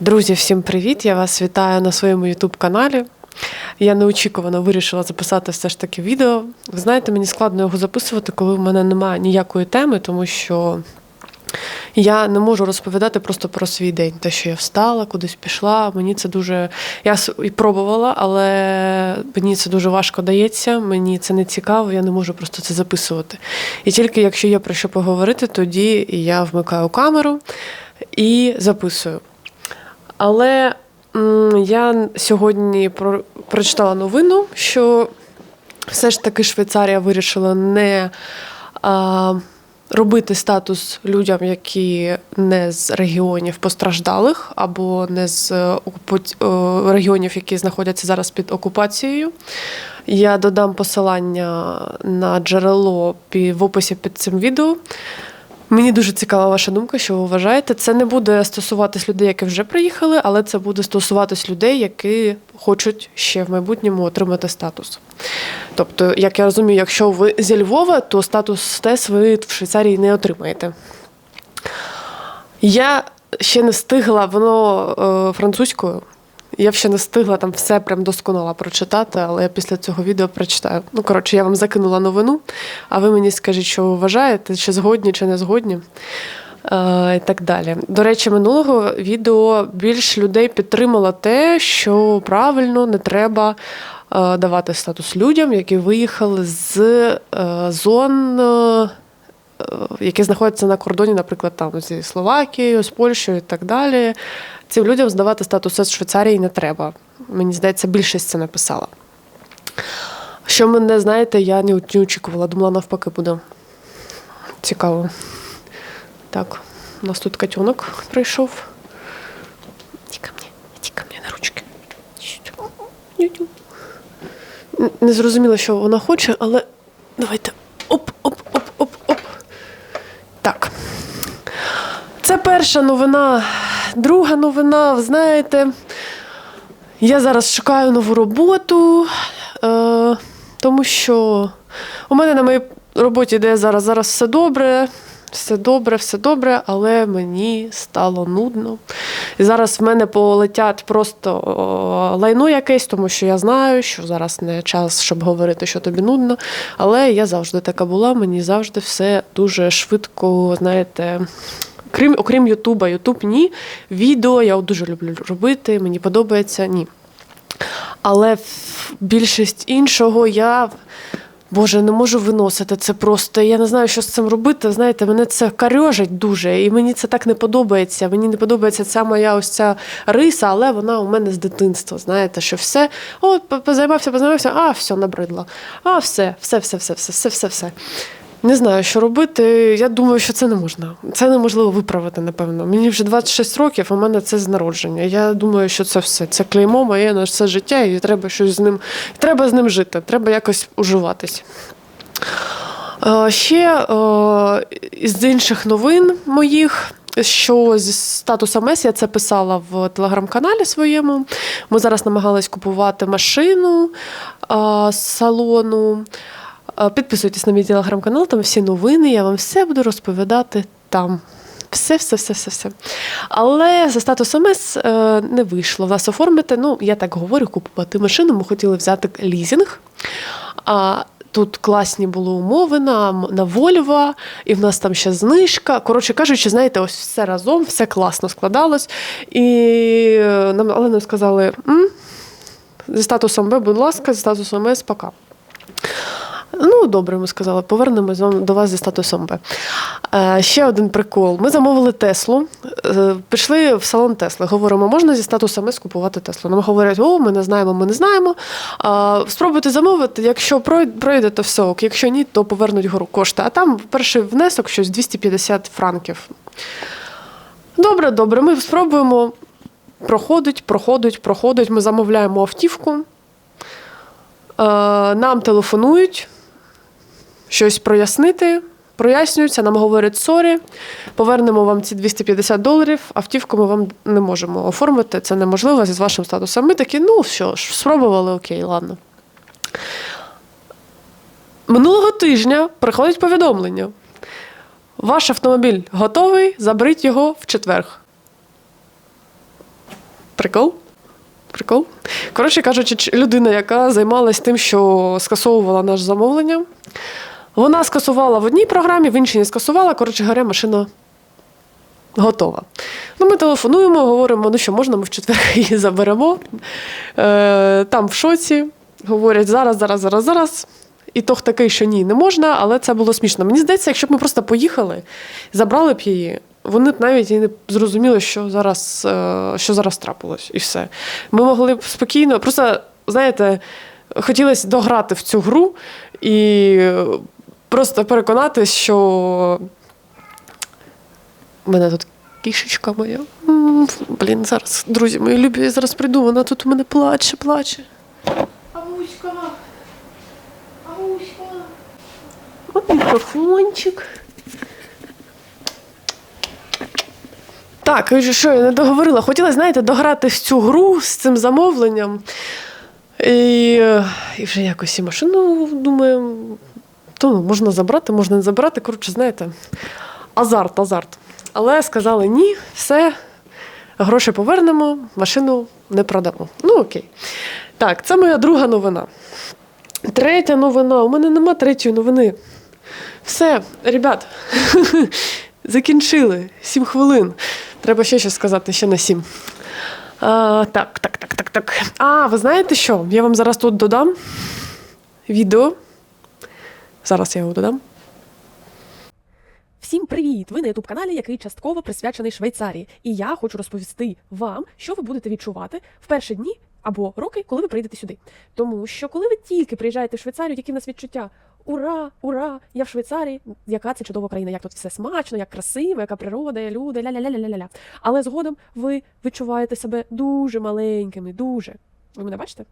Друзі, всім привіт! Я вас вітаю на своєму youtube каналі. Я неочікувано вирішила записати все ж таки відео. Ви знаєте, мені складно його записувати, коли в мене немає ніякої теми, тому що я не можу розповідати просто про свій день. Те, що я встала, кудись пішла. Мені це дуже. Я і пробувала, але мені це дуже важко дається, мені це не цікаво, я не можу просто це записувати. І тільки якщо є про що поговорити, тоді я вмикаю камеру і записую. Але я сьогодні про, прочитала новину, що все ж таки Швейцарія вирішила не а, робити статус людям, які не з регіонів постраждалих, або не з е, е, регіонів, які знаходяться зараз під окупацією. Я додам посилання на джерело в описі під цим відео. Мені дуже цікава ваша думка, що ви вважаєте. Це не буде стосуватись людей, які вже приїхали, але це буде стосуватись людей, які хочуть ще в майбутньому отримати статус. Тобто, як я розумію, якщо ви зі Львова, то статус ТЕС ви в Швейцарії не отримаєте. Я ще не встигла, воно е, французькою. Я ще не встигла там все прям досконало прочитати, але я після цього відео прочитаю. Ну, коротше, я вам закинула новину, а ви мені скажіть, що ви вважаєте, чи згодні, чи не згодні. Е, і так далі. До речі, минулого відео більш людей підтримало те, що правильно не треба е, давати статус людям, які виїхали з е, зон. Е, які знаходяться на кордоні, наприклад, там зі Словакією, з Польщею і так далі. Цим людям здавати статус Швейцарії не треба. Мені здається, більшість це написала. Що мене, знаєте, я не очікувала, думала, навпаки буде. Цікаво. Так, у нас тут котенок прийшов. Іди ко мені, іди ко мені на ручки. Не зрозуміло, що вона хоче, але давайте. Оп, оп, оп, оп, оп. Так. Це перша новина. Друга новина, ви знаєте, я зараз шукаю нову роботу, е, тому що у мене на моїй роботі, де зараз, зараз все добре, все добре, все добре, але мені стало нудно. І зараз в мене полетять просто лайно якесь, тому що я знаю, що зараз не час, щоб говорити, що тобі нудно. Але я завжди така була, мені завжди все дуже швидко, знаєте. Крім, окрім Ютуба, Ютуб ні. Відео я дуже люблю робити, мені подобається ні. Але більшість іншого я. Боже, не можу виносити це просто. Я не знаю, що з цим робити. Знаєте, мене це карьожить дуже, і мені це так не подобається. Мені не подобається ця моя ось ця риса, але вона у мене з дитинства. Знаєте, що все о, позаймався, позаймався, а все набридло. А все, все, все, все, все, все, все, все. Не знаю, що робити. Я думаю, що це не можна. Це неможливо виправити, напевно. Мені вже 26 років, у мене це з народження. Я думаю, що це все. Це клеймо моє на все життя, і треба щось з ним. Треба з ним жити, треба якось уживатись. Ще з інших новин моїх. Що зі статуса МЕС я це писала в телеграм-каналі своєму. Ми зараз намагались купувати машину е, з салону. Е, Підписуйтесь на мій телеграм-канал, там всі новини, я вам все буду розповідати там. Все, все, все, все, все. Але за статусом МЕС е, не вийшло в нас оформити. Ну, я так говорю, купувати машину. Ми хотіли взяти лізинг. А тут класні були умови на, на Volvo, і в нас там ще знижка. Коротше кажучи, знаєте, ось все разом, все класно складалось. І е, нам, але нам сказали: М? зі статусом Б, будь ласка, зі статусом С, пока. Ну, добре, ми сказали, повернемось до вас зі статусом Б. Е, ще один прикол. Ми замовили Теслу, е, пішли в салон Тесли. Говоримо, можна зі статусом С купувати Теслу. Нам говорять, о, ми не знаємо, ми не знаємо. Спробуйте замовити, якщо пройде, то все ок. Якщо ні, то повернуть кошти. А там перший внесок щось 250 франків. Добре, добре, ми спробуємо. Проходить, проходить, проходить. Ми замовляємо автівку. Е, Нам телефонують, щось прояснити. Прояснюються, нам говорять сорі, повернемо вам ці 250 доларів, автівку ми вам не можемо оформити, це неможливо з вашим статусом. Ми такі, ну що ж, спробували, окей, ладно. Минулого тижня приходить повідомлення. Ваш автомобіль готовий, заберіть його в четверг. Прикол? Прикол? Коротше кажучи, людина, яка займалась тим, що скасовувала наше замовлення. Вона скасувала в одній програмі, в іншій не скасувала. Коротше говоря, машина готова. Ну, ми телефонуємо, говоримо, ну що, можна, ми в четвер її заберемо. Е, там в шоці. Говорять, зараз, зараз, зараз, зараз. І тох такий, що ні, не можна, але це було смішно. Мені здається, якщо б ми просто поїхали, забрали б її, вони б навіть і не зрозуміли, що зараз, е, що зараз трапилось, і все. Ми могли б спокійно, просто, знаєте, хотілося дограти в цю гру і просто переконатись, що у мене тут кішечка моя. Блін, зараз, друзі мої любі, я зараз прийду, вона тут у мене плаче, плаче. Авуська. Авуська. От мікрофончик. Так, що я не договорила. Хотіла, знаєте, дограти в цю гру з цим замовленням. І, і вже якось і машину, думаю, то ну, можна забрати, можна не забрати. Коротше, знаєте, азарт, азарт. Але сказали ні, все, гроші повернемо, машину не продамо. Ну окей. Так, це моя друга новина. Третя новина. У мене нема третьої новини. Все, ребят, закінчили. Сім хвилин. Треба ще щось сказати, ще на сім. А, так, так, так, так, так. А, ви знаєте що? Я вам зараз тут додам відео. Зараз я його додам. Всім привіт! Ви на ютуб каналі, який частково присвячений Швейцарії. І я хочу розповісти вам, що ви будете відчувати в перші дні або роки, коли ви прийдете сюди. Тому що коли ви тільки приїжджаєте в Швейцарію, які в нас відчуття? Ура, ура! Я в Швейцарії. Яка це чудова країна, як тут все смачно, як красиво, яка природа, люди, ля-ля-ля-ля-ля-ля. Але згодом ви відчуваєте себе дуже маленькими, дуже. Ви мене бачите?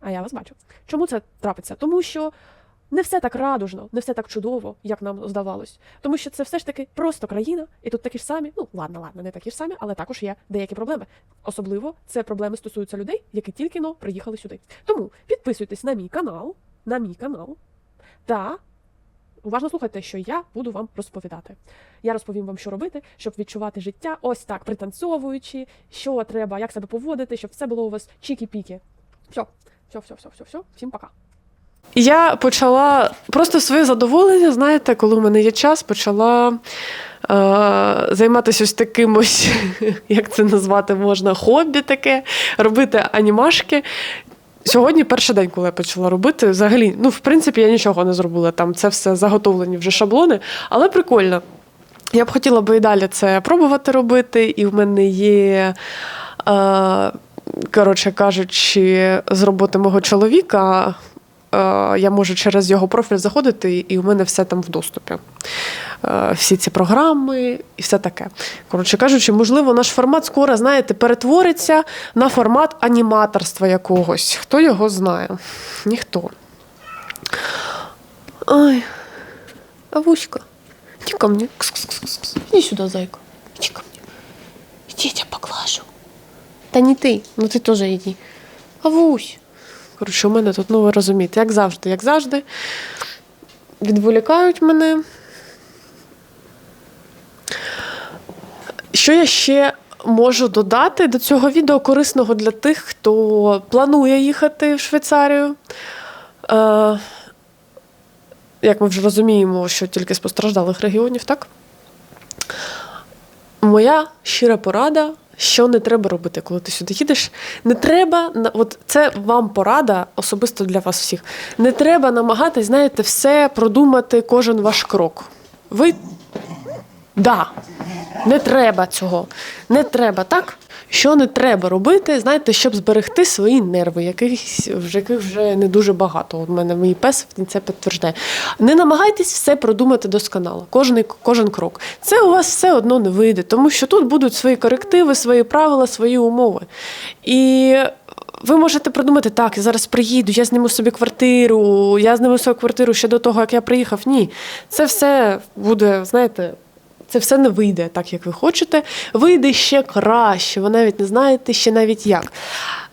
А я вас бачу. Чому це трапиться? Тому що не все так радужно, не все так чудово, як нам здавалось. Тому що це все ж таки просто країна, і тут такі ж самі, ну ладно, ладно, не такі ж самі, але також є деякі проблеми. Особливо це проблеми стосуються людей, які тільки но приїхали сюди. Тому підписуйтесь на мій канал, на мій канал, та уважно слухайте, що я буду вам розповідати. Я розповім вам, що робити, щоб відчувати життя, ось так пританцьовуючи, що треба, як себе поводити, щоб все було у вас чікі-пікі. Все, все, все, все, все, все. Всім пока. Я почала просто своє задоволення, знаєте, коли у мене є час, почала е, займатися ось таким ось, як це назвати можна, хобі таке, робити анімашки. Сьогодні перший день, коли я почала робити, взагалі, ну, в принципі, я нічого не зробила. Там це все заготовлені вже шаблони, але прикольно. Я б хотіла би і далі це пробувати робити, і в мене є. Е, Коротше кажучи, з роботи мого чоловіка я можу через його профіль заходити, і у мене все там в доступі. Е, Всі ці програми і все таке. Коротше кажучи, можливо, наш формат скоро, знаєте, перетвориться на формат аніматорства якогось. Хто його знає? Ніхто. Ой, Авуська, иди ко мне. Кс-кс-кс-кс. Иди сюда, зайка. Иди ко мне. Иди, я тебя поглажу. Та не ти, ну ти теж йди. Авусь. Коротше, у мене тут, ну ви розумієте, як завжди, як завжди. Відволікають мене. Що я ще можу додати до цього відео корисного для тих, хто планує їхати в Швейцарію? Е, як ми вже розуміємо, що тільки з постраждалих регіонів, так? Моя щира порада, що не треба робити, коли ти сюди їдеш. Не треба, от це вам порада особисто для вас всіх. Не треба намагатись, знаєте, все продумати, кожен ваш крок. Ви Да, не треба цього. Не треба так. Що не треба робити, знаєте, щоб зберегти свої нерви, яких, вже- яких вже не дуже багато. У мене мій пес це підтверждає. Не намагайтесь все продумати досконало, кожен, кожен крок. Це у вас все одно не вийде, тому що тут будуть свої корективи, свої правила, свої умови. І ви можете придумати, так, я зараз приїду, я зніму собі квартиру, я зніму собі квартиру ще до того, як я приїхав. Ні, це все буде, знаєте. Це все не вийде так, як ви хочете. Вийде ще краще, ви навіть не знаєте ще навіть як.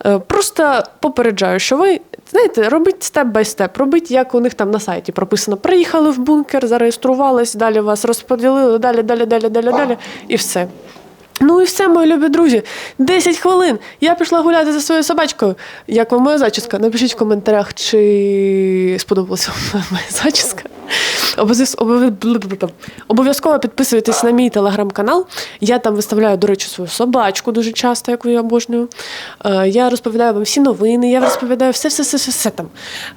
Е, Просто попереджаю, що ви знаєте, робіть степ бай степ, робіть, як у них там на сайті прописано. Приїхали в бункер, зареєструвались, далі вас розподілили, далі, далі, далі, далі, далі, і все. Ну і все, мої любі друзі. 10 хвилин. Я пішла гуляти за своєю собачкою. Як вам моя зачіска? Напишіть в коментарях, чи сподобалася вам моя зачіска. Обов'яз- обов'яз- Обов'язково підписуйтесь на мій телеграм-канал. Я там виставляю, до речі, свою собачку дуже часто, яку я обожнюю. Е, Я розповідаю вам всі новини, я розповідаю все, все, все, все, все там.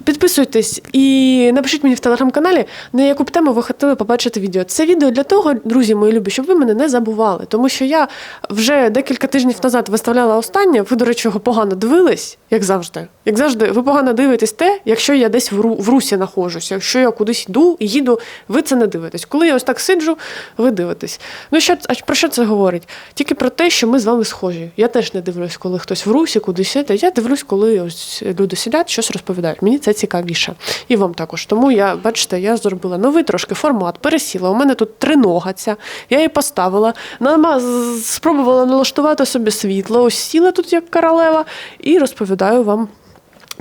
Підписуйтесь і напишіть мені в телеграм-каналі, на яку б тему ви хотіли побачити відео. Це відео для того, друзі мої любі, щоб ви мене не забували. Тому що я вже декілька тижнів назад виставляла останнє. Ви, до речі, його погано дивились, як завжди. Як завжди, ви погано дивитесь те, якщо я десь в, ру, в русі знаходжусь, якщо я кудись йду і їду, ви це не дивитесь. Коли я ось так сиджу, ви дивитесь. Ну що про що це говорить? Тільки про те, що ми з вами схожі. Я теж не дивлюсь, коли хтось в русі, кудись іде. Я дивлюсь, коли ось люди сидять, щось розповідають. Мені це цікавіше. І вам також. Тому я, бачите, я зробила новий трошки формат, пересіла. У мене тут тринога ця. Я її поставила, нама спробувала налаштувати собі світло. Ось сіла тут як королева, і розповідаю вам.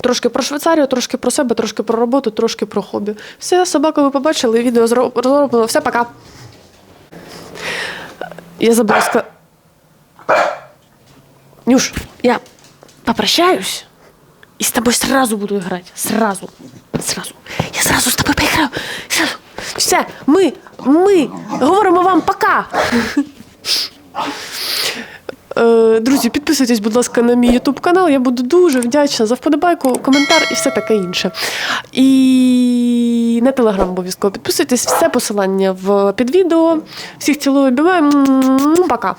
Трошки про Швейцарію, трошки про себе, трошки про роботу, трошки про хобі. Все, собаку ви побачили, відео зро- зроблено. Все, пока. Я забула. Нюш, я попрощаюсь и с тобой сразу буду играть. Сразу. Сразу. Я сразу з тобою поіграю. Сразу. Все, ми, ми говоримо вам пока. Друзі, підписуйтесь, будь ласка, на мій YouTube канал. Я буду дуже вдячна за вподобайку, коментар і все таке інше. І на телеграм обов'язково підписуйтесь. Все посилання в під відео. Всіх цілую, обіймаю. Пока.